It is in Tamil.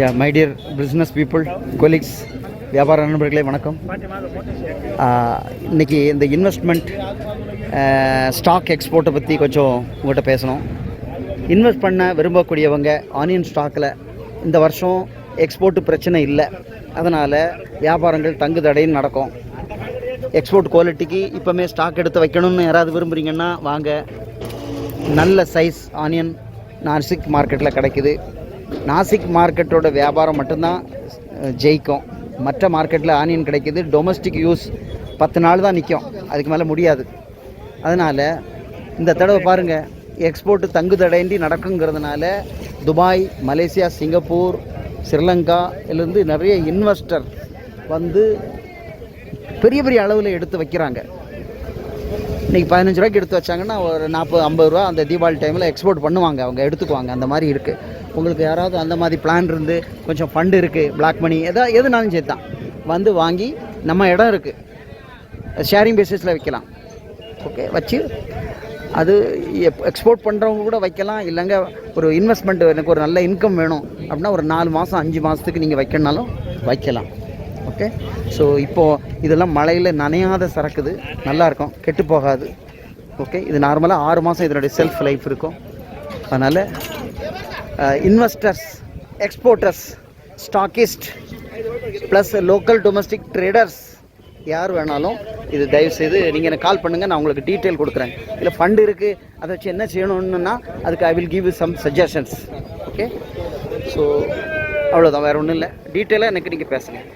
Yeah my dear business people colleagues வியாபார நண்பர்களே வணக்கம். இன்றைக்கி இன்னைக்கு இந்த இன்வெஸ்ட்மெண்ட் ஸ்டாக் எக்ஸ்போர்ட்டை பற்றி கொஞ்சம் உங்கள்கிட்ட பேசணும். இன்வெஸ்ட் பண்ண விரும்பக்கூடியவங்க ஆனியன் ஸ்டாக்கில் இந்த வருஷம் எக்ஸ்போர்ட் பிரச்சனை இல்லை. அதனால் வியாபாரங்கள் தங்கு தடைன்னு நடக்கும். எக்ஸ்போர்ட் குவாலிட்டிக்கு இப்போமே ஸ்டாக் எடுத்து வைக்கணும்னு யாராவது விரும்புகிறீங்கன்னா வாங்க. நல்ல சைஸ் ஆனியன் நாசிக் மார்க்கெட்டில் கிடைக்குது. நாசிக் மார்க்கெட்டோட வியாபாரம் மட்டும்தான் ஜெயிக்கும். மற்ற மார்க்கெட்டில் ஆனியன் கிடைக்கிது டொமஸ்டிக் யூஸ் பத்து நாள் தான் நிற்கும் அதுக்கு மேலே முடியாது. அதனால் இந்த தடவை பாருங்கள் எக்ஸ்போர்ட்டு தங்கு தடையின்றி நடக்குங்கிறதுனால துபாய் மலேசியா சிங்கப்பூர் ஸ்ரீலங்கா இருந்து நிறைய இன்வெஸ்டர் வந்து பெரிய பெரிய அளவில் எடுத்து வைக்கிறாங்க. இன்றைக்கி பதினஞ்சு ரூபாய்க்கு எடுத்து வச்சாங்கன்னா ஒரு நாற்பது ஐம்பது ரூபா அந்த தீபாவளி டைமில் எக்ஸ்போர்ட் பண்ணுவாங்க அவங்க எடுத்துக்குவாங்க அந்த மாதிரி இருக்குது உங்களுக்கு யாராவது அந்த மாதிரி பிளான் இருந்து கொஞ்சம் ஃபண்டு இருக்குது பிளாக் மணி எதா எதுனாலும் சரி தான் வந்து வாங்கி நம்ம இடம் இருக்குது ஷேரிங் பேசிஸில் வைக்கலாம். ஓகே வச்சு அது எக்ஸ்போர்ட் பண்ணுறவங்க கூட வைக்கலாம். இல்லைங்க ஒரு இன்வெஸ்ட்மெண்ட் எனக்கு ஒரு நல்ல இன்கம் வேணும் அப்படின்னா ஒரு நாலு மாதம் அஞ்சு மாதத்துக்கு நீங்கள் வைக்கணுனாலும் வைக்கலாம். ஓகே ஸோ இப்போது இதெல்லாம் மழையில் நனையாத சரக்குது நல்லாயிருக்கும் கெட்டு போகாது. ஓகே இது நார்மலாக ஆறு மாதம் இதனுடைய செல்ஃப் லைஃப் இருக்கும். அதனால் investors exporters stockist plus local domestic traders யார் வேணாலும் இது தயவு செய்து நீங்கள் எனக்கு கால் பண்ணுங்கள் நான் உங்களுக்கு டீட்டெயில் கொடுக்குறேன். இல்லை ஃபண்ட் இருக்குது அதை வச்சு என்ன செய்யணும்னா அதுக்கு I will give some suggestions okay so அவ்வளோதான் வேறு ஒன்றும் இல்லை. டீட்டெயிலாக எனக்கு நீங்கள் பேசுங்கள்